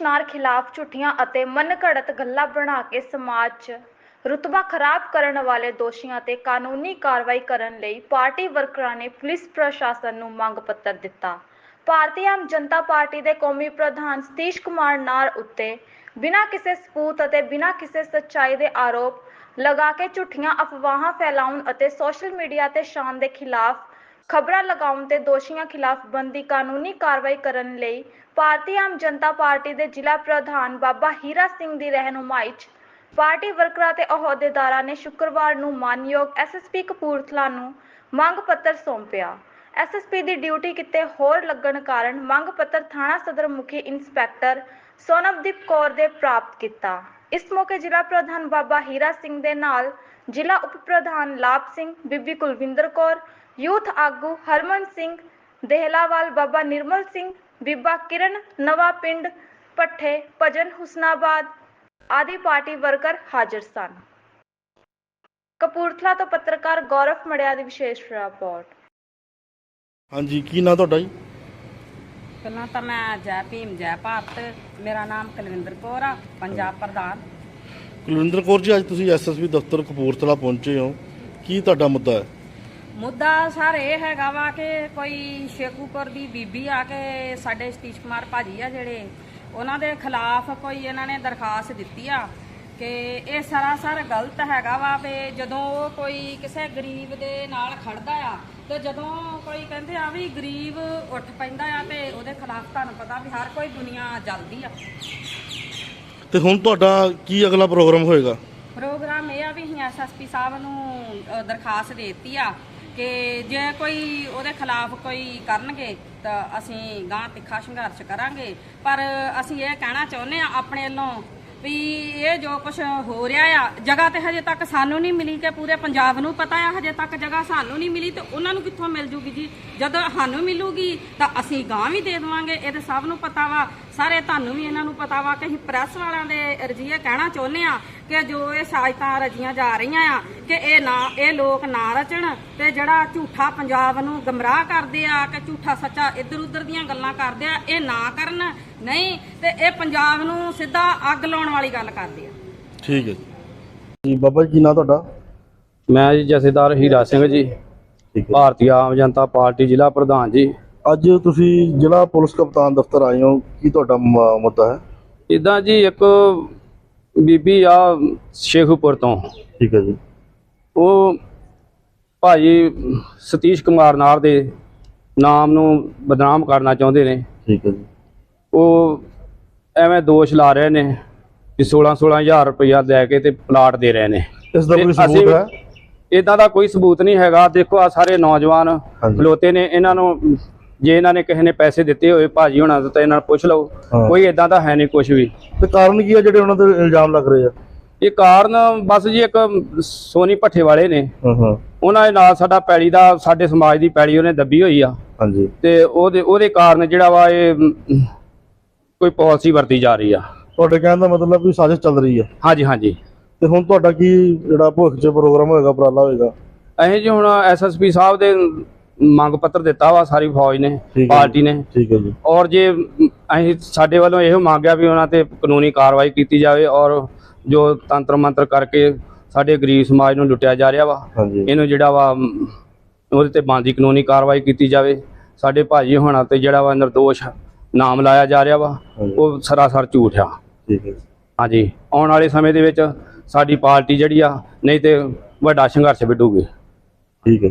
ਨਾਰ ਖਿਲਾਫ ਝੂਠੀਆਂ ਅਤੇ ਮਨਘੜਤ ਗੱਲਾਂ ਬਣਾ ਕੇ ਸਮਾਜ 'ਚ ਰੁਤਬਾ ਖਰਾਬ ਕਰਨ ਵਾਲੇ ਦੋਸ਼ੀਆਂ ਤੇ ਕਾਨੂੰਨੀ ਕਾਰਵਾਈ ਕਰਨ ਲਈ ਪਾਰਟੀ ਵਰਕਰਾਂ ਨੇ ਪੁਲਿਸ ਪ੍ਰਸ਼ਾਸਨ ਨੂੰ ਮੰਗ ਪੱਤਰ ਦਿੱਤਾ। ਭਾਰਤੀ ਆਮ ਜਨਤਾ ਪਾਰਟੀ ਦੇ ਕੌਮੀ ਪ੍ਰਧਾਨ ਸਤੀਸ਼ ਕੁਮਾਰ ਨਾਰ ਉੱਤੇ ਬਿਨਾਂ ਕਿਸੇ ਸਬੂਤ ਅਤੇ ਬਿਨਾਂ ਕਿਸੇ ਸੱਚਾਈ ਦੇ ਆਰੋਪ ਲਗਾ ਕੇ ਝੂਠੀਆਂ ਅਫਵਾਹਾਂ ਫੈਲਾਉਣ ਅਤੇ ਸੋਸ਼ਲ ਮੀਡੀਆ ਤੇ ਸ਼ਾਨ ਦੇ ਖਿਲਾਫ ਖਬਰਾਂ ਲਗਾਉਣ ਤੇ ਦੋਸ਼ੀਆਂ ਖਿਲਾਫ ਬੰਦੀ ਕਾਨੂੰਨੀ ਕਾਰਵਾਈ ਕਰਨ ਲਈ ਭਾਰਤੀ ਆਮ ਜਨਤਾ ਪਾਰਟੀ ਦੇ ਜ਼ਿਲ੍ਹਾ ਪ੍ਰਧਾਨ ਬਾਬਾ ਹੀਰਾ ਸਿੰਘ ਦੀ ਰਹਿਨੁਮਾਈ 'ਚ ਪਾਰਟੀ ਵਰਕਰਾਂ ਤੇ ਅਹੁਦੇਦਾਰਾਂ ਨੇ ਸ਼ੁੱਕਰਵਾਰ ਨੂੰ ਮਾਨਯੋਗ ਐਸਐਸਪੀ ਕਪੂਰਥਲਾ ਨੂੰ ਮੰਗ ਪੱਤਰ ਸੌਂਪਿਆ। ਐਸਐਸਪੀ ਦੀ ਡਿਊਟੀ ਕਿਤੇ ਹੋਰ ਲੱਗਣ ਕਾਰਨ ਮੰਗ ਪੱਤਰ ਥਾਣਾ ਸਦਰ ਮੁਖੀ ਇੰਸਪੈਕਟਰ ਸੋਨਵਦੀਪ ਕੌਰ ਦੇ ਪ੍ਰਾਪਤ ਕੀਤਾ। ਇਸ ਮੌਕੇ ਜ਼ਿਲ੍ਹਾ ਪ੍ਰਧਾਨ ਬਾਬਾ ਹੀਰਾ ਸਿੰਘ ਦੇ ਨਾਲ ਜ਼ਿਲ੍ਹਾ ਉਪ ਪ੍ਰਧਾਨ ਲਾਭ ਸਿੰਘ ਬੀਬੀ ਕੁਲਵਿੰਦਰ ਕੌਰ ਯੂਥ ਆਗੂ ਹਰਮਨ ਸਿੰਘ ਦੇਹਲਾਵਾਲ ਬਾਬਾ ਨਿਰਮਲ ਸਿੰਘ ਬੀਬਾ ਕਿਰਨ ਨਵਾਂ ਪਿੰਡ ਪੱਠੇ ਭਜਨ ਹੁਸਨਾਬਾਦ ਆਦਿ ਪਾਰਟੀ ਵਰਕਰ ਹਾਜ਼ਰ ਸਨ। ਕਪੂਰਥਲਾ ਤੋਂ ਪੱਤਰਕਾਰ ਗੌਰਵ ਮੜਿਆ ਦੀ ਵਿਸ਼ੇਸ਼ ਰਿਪੋਰਟ। ਹਾਂਜੀ ਕੀ ਨਾਂ ਤੁਹਾਡਾ ਜੀ? ਪਹਿਲਾਂ ਤਾਂ ਮੈਂ ਜੈ ਭੀਮ ਜੈ ਭਾਰਤ ਮੇਰਾ ਨਾਮ ਕੁਲਵਿੰਦਰ ਕੌਰ ਆ ਪੰਜਾਬ ਪ੍ਰਧਾਨ। ਕੁਲਵਿੰਦਰ ਕੌਰ ਜੀ, ਅੱਜ ਤੁਸੀਂ ਐਸਐਸਬੀ ਦਫ਼ਤਰ ਕਪੂਰਥਲਾ ਪਹੁੰਚੇ ਹੋ। ਕੀ ਤੁਹਾਡਾ ਮੁੱਦਾ ਹੈ? ਮੁੱਦਾ ਸਰ ਇਹ ਹੈਗਾ ਵਾ ਕਿ ਕੋਈ ਸ਼ੇਖੂਪੁਰ ਦੀ ਬੀਬੀ ਆ ਕੇ ਸਾਡੇ ਸਤੀਸ਼ ਕੁਮਾਰ ਭਾਜੀ ਆ ਜਿਹੜੇ, ਉਹਨਾਂ ਦੇ ਖਿਲਾਫ ਕੋਈ ਇਹਨਾਂ ਨੇ ਦਰਖਾਸਤ ਦਿੱਤੀ ਆ ਕਿ ਇਹ ਸਰਾਸਰ ਗਲਤ ਹੈਗਾ ਵਾ ਵੀ ਜਦੋਂ ਉਹ ਕੋਈ ਕਿਸੇ ਗਰੀਬ ਦੇ ਨਾਲ ਖੜਦਾ ਆ ਤੇ ਜਦੋਂ ਕੋਈ ਕਹਿੰਦੇ ਆ ਵੀ ਗਰੀਬ ਉੱਠ ਪੈਂਦਾ ਆ ਤੇ ਉਹਦੇ ਖਿਲਾਫ ਤੁਹਾਨੂੰ ਪਤਾ ਵੀ ਹਰ ਕੋਈ ਦੁਨੀਆ ਜਲਦੀ ਆ। ਤੇ ਹੁਣ ਤੁਹਾਡਾ ਕੀ ਅਗਲਾ ਪ੍ਰੋਗਰਾਮ ਹੋਏਗਾ? ਪ੍ਰੋਗਰਾਮ ਇਹ ਆ ਵੀ ਅਸੀਂ ਐਸਐਸਪੀ ਸਾਹਿਬ ਨੂੰ ਅ, ਦਰਖਾਸਤ ਦੇ ਆ ਕਿ ਜੇ ਕੋਈ ਉਹਦੇ ਖਿਲਾਫ ਕੋਈ ਕਰਨਗੇ ਤਾਂ ਅਸੀਂ ਗਾਂ ਤਿੱਖਾ ਸੰਘਰਸ਼ ਕਰਾਂਗੇ। ਪਰ ਅਸੀਂ ਇਹ ਕਹਿਣਾ ਚਾਹੁੰਦੇ ਆ ਆਪਣੇ ਵੱਲੋਂ ਵੀ ਇਹ ਜੋ ਕੁਝ ਹੋ ਰਿਹਾ ਆ ਜਗ੍ਹਾ ਤੇ ਹਜੇ ਤੱਕ ਸਾਨੂੰ ਨਹੀਂ ਮਿਲੀ ਕਿ ਪੂਰੇ ਪੰਜਾਬ ਨੂੰ ਪਤਾ ਆ ਹਜੇ ਤੱਕ ਜਗ੍ਹਾ ਸਾਨੂੰ ਨਹੀਂ ਮਿਲੀ ਤੇ ਉਹਨਾਂ ਨੂੰ ਕਿੱਥੋਂ ਮਿਲ ਜੂਗੀ ਜੀ? ਜਦੋਂ ਸਾਨੂੰ ਮਿਲੂਗੀ ਤਾਂ ਅਸੀਂ ਗਾਂ ਵੀ ਦੇ ਦੇਵਾਂਗੇ ਇਹ ਤੇ ਸਭ ਨੂੰ ਪਤਾ ਵਾ। ਸਾਰੇ ਤੁਹਾਨੂੰ ਵੀ ਇਹਨਾਂ ਨੂੰ ਪਤਾ ਵਾ ਕਿ ਅਸੀਂ ਪ੍ਰੈਸ ਵਾਲਿਆਂ ਦੇ ਰਜੀਏ ਕਹਿਣਾ ਚਾਹੁੰਦੇ ਆ ਕਿ ਜੋ ਇਹ ਸਾਜ਼ਤਾਂ ਰਜੀਆਂ ਜਾ ਰਹੀਆਂ ਆ ਕਿ ਇਹ ਨਾ ਇਹ ਲੋਕ ਨਾ ਰਚਣ ਤੇ ਜਿਹੜਾ ਝੂਠਾ ਪੰਜਾਬ ਨੂੰ ਗਮਰਾਹ ਕਰਦੇ ਆ ਕਿ ਝੂਠਾ ਸੱਚਾ ਇੱਧਰ ਉੱਧਰ ਦੀਆਂ ਗੱਲਾਂ ਕਰਦੇ ਆ ਇਹ ਨਾ ਕਰਨ ਨਹੀਂ ਤੇ ਇਹ ਪੰਜਾਬ ਨੂੰ ਸਿੱਧਾ ਅੱਗ ਲਾਉਣ ਵਾਲੀ ਗੱਲ ਕਰਦੇ ਆ। ਠੀਕ ਹੈ ਜੀ। ਜੀ ਬਾਬਾ ਜੀ ਕੀ ਨਾਂ ਤੁਹਾਡਾ? ਮੈਂ ਜੀ ਜਥੇਦਾਰ ਹੀਰਾ ਸਿੰਘ ਜੀ ਠੀਕ ਹੈ। ਭਾਰਤੀ ਆਮ ਜਨਤਾ ਪਾਰਟੀ ਜ਼ਿਲ੍ਹਾ ਪ੍ਰਧਾਨ ਜੀ। ਅੱਜ ਤੁਸੀਂ ਜ਼ਿਲ੍ਹਾ ਪੁਲਿਸ ਕਪਤਾਨ ਦਫ਼ਤਰ ਆਏ ਹੋ ਕੀ ਤੁਹਾਡਾ ਮ- ਮੁੱਦਾ ਹੈ? ਇਦਾਂ ਜੀ ਇੱਕ ਬੀਬੀ ਆ ਸ਼ੇਖੂਪੁਰ ਤੋਂ। ਠੀਕ ਹੈ ਜੀ। ਉਹ ਭਾਜੀ ਸਤੀਸ਼ ਕੁਮਾਰ ਨਾਰ ਦੇ ਨਾਮ ਨੂੰ ਬਦਨਾਮ ਕਰਨਾ ਚਾਹੁੰਦੇ ਨੇ। ਠੀਕ ਹੈ ਜੀ। ਉਹ ਐਵੇਂ ਦੋਸ਼ ਲਾ ਰਹੇ ਨੇ ਕਿ 16 16000 ਰੁਪਇਆ ਲੈ ਕੇ ਤੇ ਪਲਾਟ ਦੇ ਰਹੇ ਨੇ। ਇਸ ਦਾ ਤੇ ਕੋਈ ਅਸੀਂ- ਸਬੂਤ ਹੈ? ਇਦਾਂ ਦਾ ਕੋਈ ਸਬੂਤ ਨਹੀਂ ਹੈਗਾ। ਦੇਖੋ ਆ ਸਾਰੇ ਨੌਜਵਾਨ ਹਾਂਜੀ। ਖਲੋਤੇ ਨੇ। ਇਹਨਾਂ ਨੂੰ ਜੇ ਇਹਨਾਂ ਨੇ ਕਿਸੇ ਨੇ ਪੈਸੇ ਦਿੱਤੇ ਹੋਏ ਭਾਜੀ ਹੋਣਾ ਤੋਂ ਇਹਨਾਂ ਨੂੰ ਪੁੱਛ ਲਓ। ਕੋਈ ਇਦਾਂ ਦਾ ਹੈ ਨਹੀਂ ਕੁਝ ਵੀ। ਤੇ ਕਾਰਨ ਕੀ ਹੈ ਜਿਹੜੇ ਉਹਨਾਂ ਤੇ ਇਲਜ਼ਾਮ ਲੱਗ ਰਹੇ ਆ? ਇਹ ਕਾਰਨ ਬਸ ਜੀ ਇੱਕ ਸੋਨੀ ਭੱਠੇ ਵਾਲੇ ਨੇ। ਉਹਨਾਂ ਦੇ ਨਾਲ ਸਾਡਾ ਪੈਲੀ ਦਾ ਸਾਡੇ ਸਮਾਜ ਦੀ ਪੈਲੀ ਉਹਨੇ ਦੱਬੀ ਹੋਈ ਆ। ਹਾਂਜੀ। ਤੇ ਉਹਦੇ ਉਹਦੇ ਕਾਰਨ ਜਿਹੜਾ ਵਾ ਇਹ ਕੋਈ ਪਾਲਿਸੀ ਵਰਤੀ ਜਾ ਰਹੀ ਆ। ਤੁਹਾਡੇ ਕਹਿਣ ਦਾ ਮਤਲਬ ਵੀ ਸਾਜ਼ਿਸ਼ ਚੱਲ ਰਹੀ ਹੈ ਹਾਂਜੀ ਹਾਂਜੀ। ਤੇ ਹੁਣ ਤੁਹਾਡਾ ਕੀ ਜਿਹੜਾ ਭਵਿੱਖ 'ਚ ਪ੍ਰੋਗਰਾਮ ਹੋਏਗਾ ਉਪਰਾਲਾ ਹੋਏਗਾ? ਅਸੀਂ ਜੀ ਹੁਣ ਐਸਐਸਪੀ ਸਾਹਿਬ ਦੇ ਮੰਗ ਪੱਤਰ ਦਿੱਤਾ ਵਾ ਸਾਰੀ ਫੌਜ ਨੇ ਹੈ। ਪਾਰਟੀ ਨੇ। ਠੀਕ ਹੈ ਜੀ। ਔਰ ਜੇ ਅਸੀਂ ਸਾਡੇ ਵੱਲੋਂ ਇਹੋ ਮੰਗਿਆ ਵੀ ਉਹਨਾਂ ਤੇ ਕਾਨੂੰਨੀ ਕਾਰਵਾਈ ਕੀਤੀ ਜਾਵੇ ਔਰ ਜੋ ਤੰਤਰ ਮੰਤਰ ਕਰਕੇ ਸਾਡੇ ਗਰੀਬ ਸਮਾਜ ਨੂੰ ਲੁੱਟਿਆ ਜਾ ਰਿਹਾ ਵਾ ਹਾਂਜੀ। ਇਹਨੂੰ ਜਿਹੜਾ ਵਾ ਉਹਦੇ ਤੇ ਬਣਦੀ ਕਾਨੂੰਨੀ ਕਾਰਵਾਈ ਕੀਤੀ ਜਾਵੇ। ਸਾਡੇ ਭਾਜੀ ਹੋਣਾ ਤੇ ਜਿਹੜਾ ਵਾ ਨਿਰਦੋਸ਼ ਨਾਮ ਲਾਇਆ ਜਾ ਰਿਹਾ ਵਾ। ਉਹ ਸਰਾਸਰ ਝੂਠ ਆ। ਠੀਕ ਹੈ ਹਾਂਜੀ ਆਉਣ ਵਾਲੇ ਸਮੇਂ ਦੇ ਵਿੱਚ ਸਾਡੀ ਪਾਰਟੀ ਜਿਹੜੀ ਆ ਨਹੀਂ ਤੇ ਵੱਡਾ ਸੰਘਰਸ਼ ਵਿੱਢੂਗੀ। ਠੀਕ ਹੈ